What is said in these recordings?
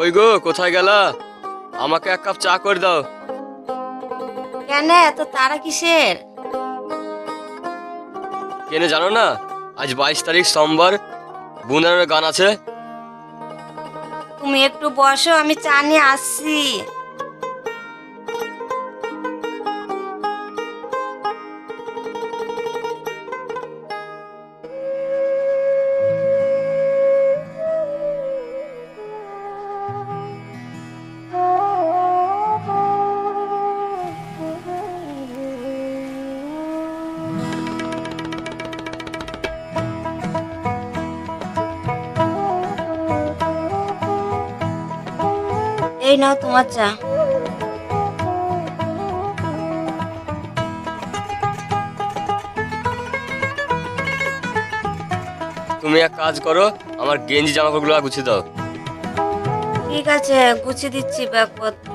কই গো কোথায় গেলা? আমাকে এক কাপ চা করে দাও। কেন? এত তারা কিসের? কেন জানো না? আজ বাইশ তারিখ সোমবার। বুনারের গান আছে। তুমি একটু বসো আমি চা নিয়ে আসছি। নাও তোমার চা। তুমি এক কাজ করো আমার গেঞ্জি জামা কাপড়গুলো গুছিয়ে দাও। ঠিক আছে গুছিয়ে দিচ্ছি ব্যাগপত্র।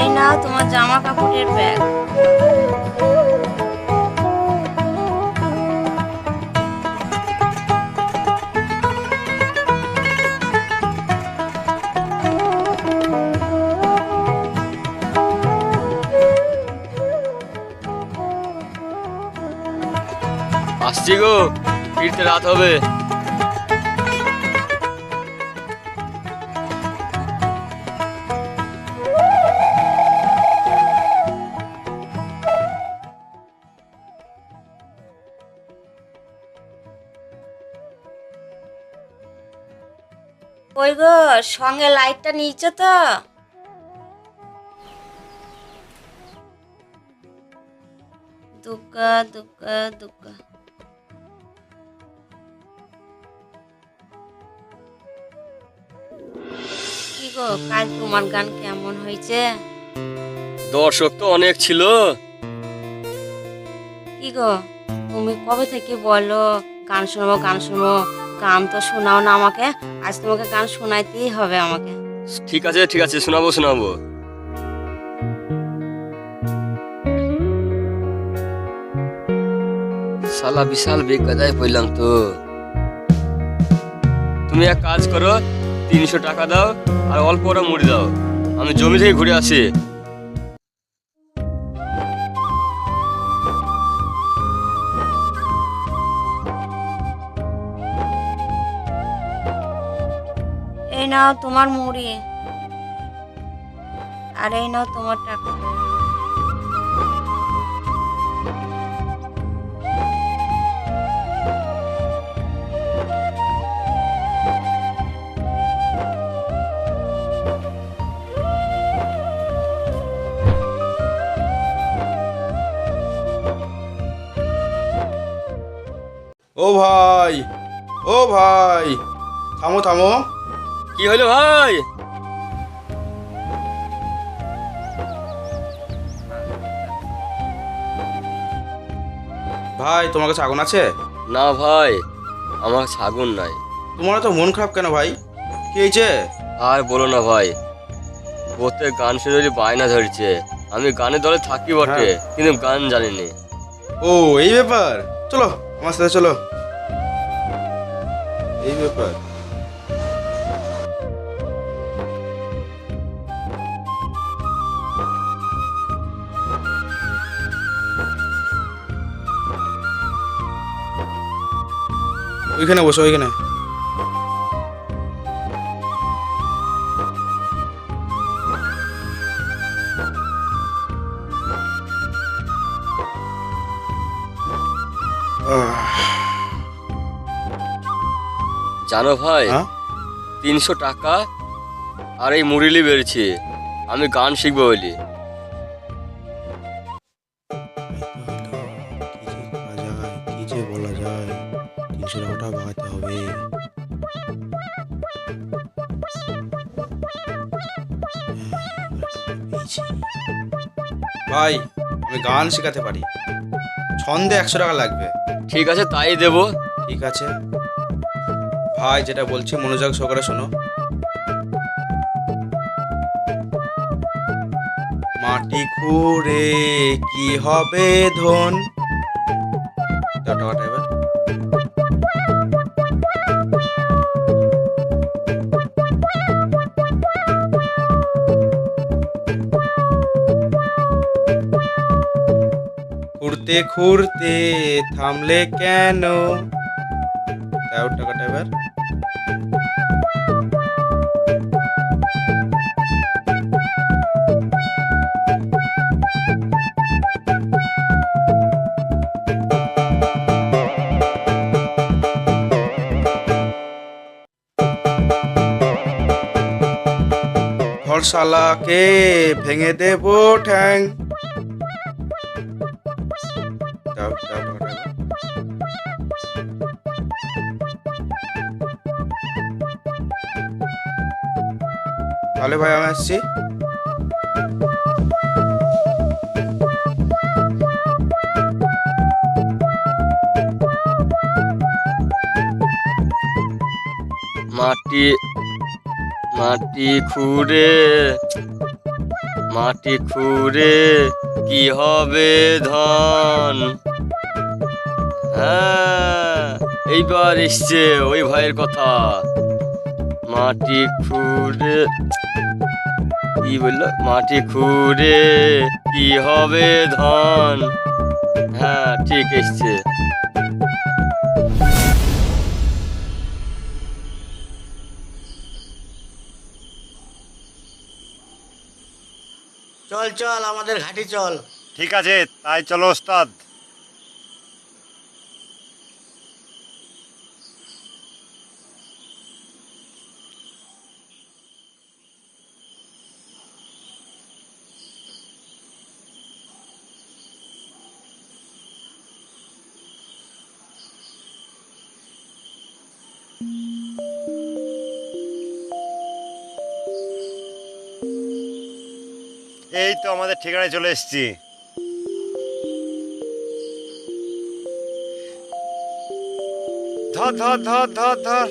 এই নাও তোমার জামা কাপড়ের ব্যাগ। আসছি গো ফিরতে রাত হবে। ওই গো সঙ্গে লাইটটা নিয়েছো তো? দুগ্গা দুগ্গা কাল তোমার গান কেমন হয়েছে? দর্শক তো অনেক ছিল। কি গো তুমি কবে থেকে বলো গান শোনাবো গান শুনব গান তো শোনাও না আমাকে আজ তোমাকে গান শোনাইতেই হবে আমাকে। ঠিক আছে ঠিক আছে শোনাবো শোনাবো। শালা বিশাল বেকায়দায় পড়লাম তো। তুমি এক কাজ করো তিনশো টাকা দাও আর অল্প ওরা মুড়ি দাও। আমি জমি থেকে ঘুরে আসি। এই নাও তোমার মুড়ি। আর এই নাও তোমার টাকা। ও ভাই থামো থামো। কি হলো ভাই? ভাই তোমার কাছে আগুন আছে? না ভাই আমার ছাগুন নাই। তোমার তো মন খারাপ কেন ভাই? কি হয়েছে? আর বলো না ভাই প্রত্যেক গান শুনে যদি বায়না ধরছে আমি গানের দলে থাকি বটে হ্যাঁ। কিন্তু গান জানিনি। ও এই ব্যাপার। চলো আমার সাথে চলো। ব্যাপার। ওইখানে বসো ওইখানে। জানো ভাই? হ্যাঁ? তিনশো টাকা আর এই মুরিলি বেড়েছি। আমি গান শিখব বলি। কি যে বলা যায় তিনশো টাকাটা ভাগাতে হবে। ভাই আমি গান শেখাতে পারি। ছন্দে একশো টাকা লাগবে। ঠিক আছে তাই দেবো। ঠিক আছে। ভাই, যেটা বলছি, মনোযোগ সহকারে শোনো। মাটি খুঁড়ে কি হবে ধন? খুঁড়তে খুঁড়তে থামলে কেন? ঘরশালাকে ভেঙে দেব ঠ্যাং। তাহলে ভাই আমি আসছি মাটি মাটি খুঁড়ে মাটি খুঁড়ে কি হবে ধন? হ্যাঁ এইবার এসছে ওই ভাইয়ের কথা। মাটি খুঁড়ে, কি বলল? মাটি খুঁড়ে কি হবে ধন? হ্যাঁ ঠিক এসছে। চল চল আমাদের ঘাটি চল। ঠিক আছে তাই চলো ওস্তাদ। এই তো আমাদের ঠিকানায় চলে এসছি। ধর ধর ধর ধর ধর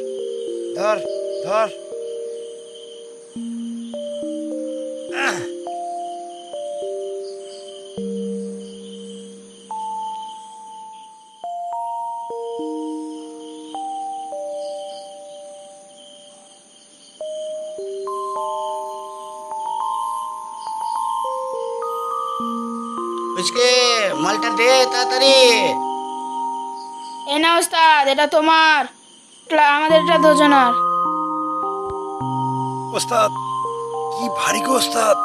ধর ধর। বুঝকে মালটা দে তাড়াতাড়ি। এ না ওস্তাদ এটা তোমার। এটা আমাদের এটা দুজনার। ওস্তাদ কি ভারী গো ওস্তাদ।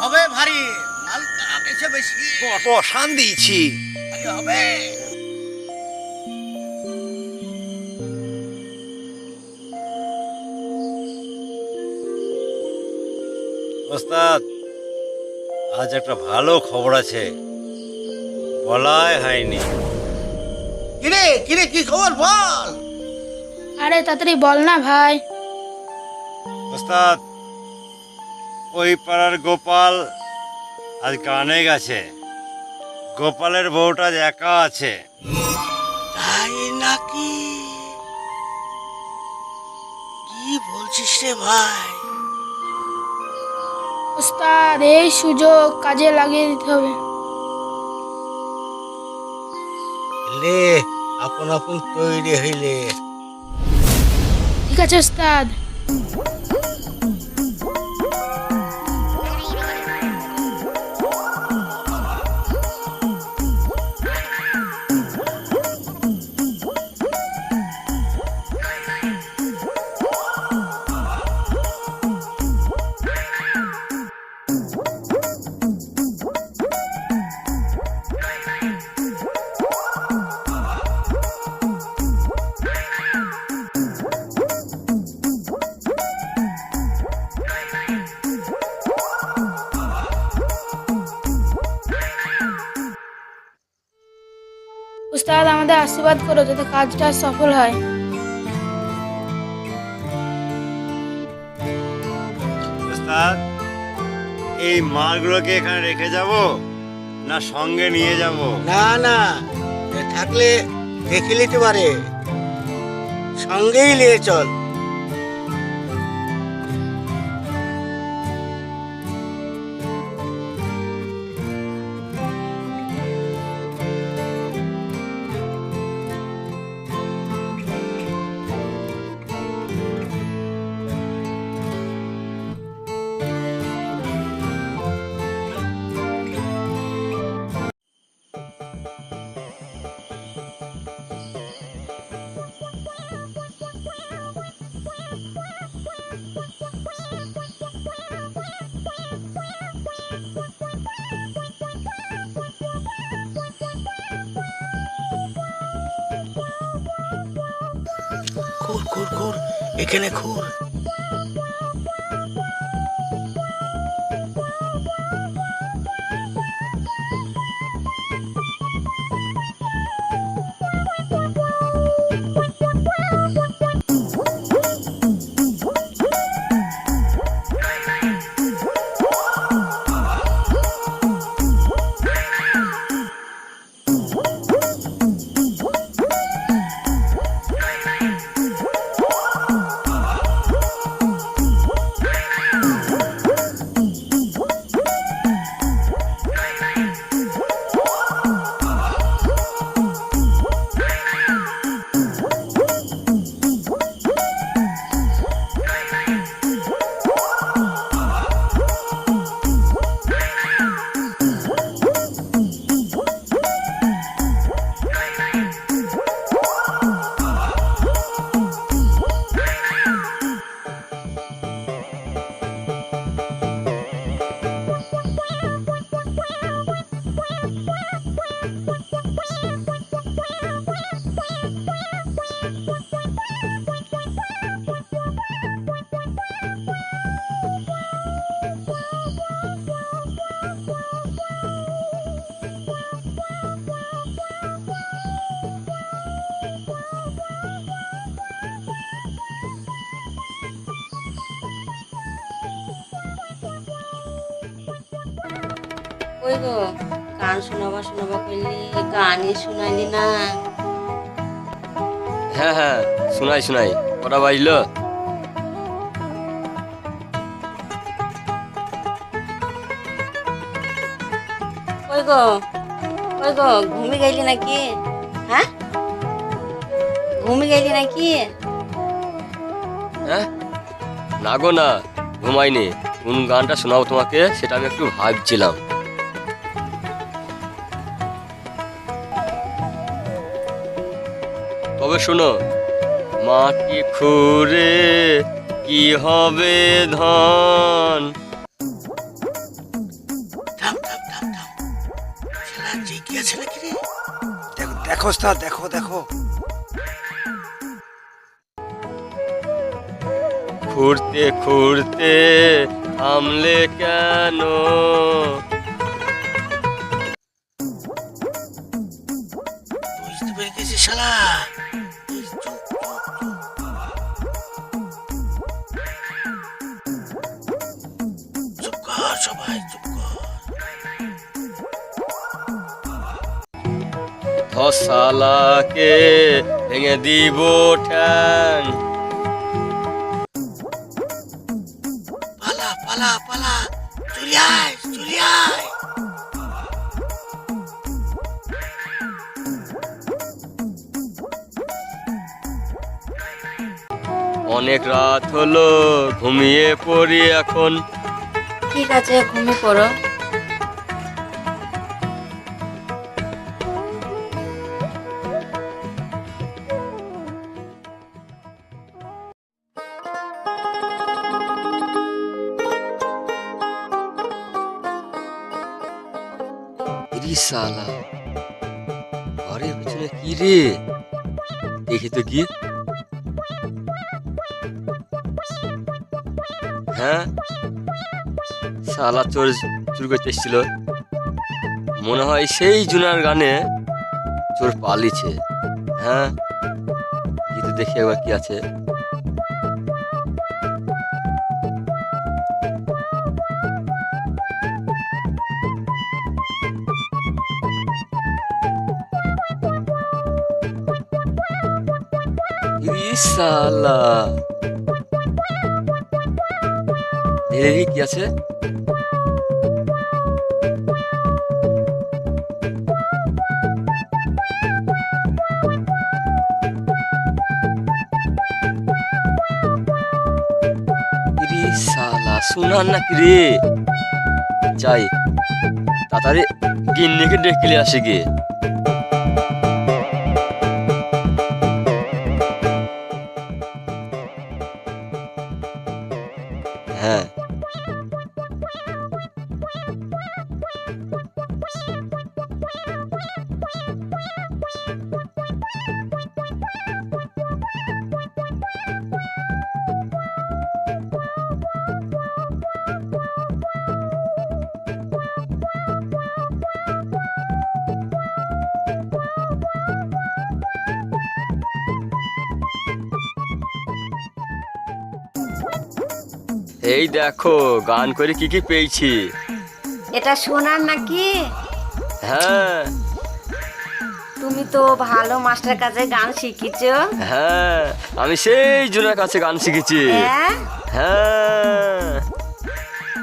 হবে ভারী মাল কাকেছে বেশি? কষান দিয়েছি। হবে। ওস্তাদ আজ একটা ভালো খবর আছে। বলাই হয়নি। কিরে কিরে কি খবর বল? আরে তাড়াতাড়ি বল না ভাই। ওস্তাদ ওই পাড়ার গোপাল আজ গানে গেছে। গোপালের বউটা একা আছে। তাই নাকি? কি বলছিস রে ভাই? ওস্তাদ এই সুযোগ কাজে লাগিয়ে দিতে হবে। লে আপন আপন তৈরি হইলে। ঠিক আছে ওস্তাদ। আশীর্বাদ করো যাতে কাজটা সফল হয়। ওস্তাদ এই মালগুলোকে এখানে রেখে যাব না সঙ্গে নিয়ে যাব? না না এ থাকলে দেখে নিতে পারে। সঙ্গেই নিয়ে চল। খুর খুর খুর। এখানে খুর। ওই গো গান শোনাবা শোনাবা করলি গানই শোনাইলি না। হ্যাঁ হ্যাঁ শোনাই শোনাই কটা বাজলো? গো গো ঘুমি গেলি নাকি? হ্যাঁ? ঘুমি গেলি নাকি? হ্যাঁ? না গো না ঘুমাইনি। কোন গানটা শোনাবো তোমাকে সেটা আমি একটু ভাবছিলাম। তবে শোনো মাটি খুঁড়ে কি হবে ধন? দেখো দেখো দেখো দেখো। খুঁড়তে খুঁড়তে থামলে কেন? বুঝতে পেরে গেছি শালা। ধসালাকে ভেঙে দিব ঠ্যাং। অনেক রাত হলো ঘুমিয়ে পড়ি এখন। ঠিক আছে ঘুমিয়ে পড়ো। ইরি সালা ঘরের পিছনে কি রে? দেখি তো গিয়ে হ্যাঁ? সালা চোর চুরি করতে এসেছিল। মনে হয় সেই জুনার গানে চোর পালিছে হ্যাঁ? কিন্তু দেখি একবার কি আছে। সালা এই কি আছে? সালা শোনার নাকি রে? যাই তাড়াতাড়ি গিন্নিকে ডেকে আসে গিয়ে। এই দেখো গান করে কি কি পেয়েছি। এটা সোনার নাকি? হ্যাঁ। তুমি তো ভালো মাস্টার কাছে গান শিখেছো। হ্যাঁ আমি সেই জুনের কাছে গান শিখেছি। হ্যাঁ? হ্যাঁ।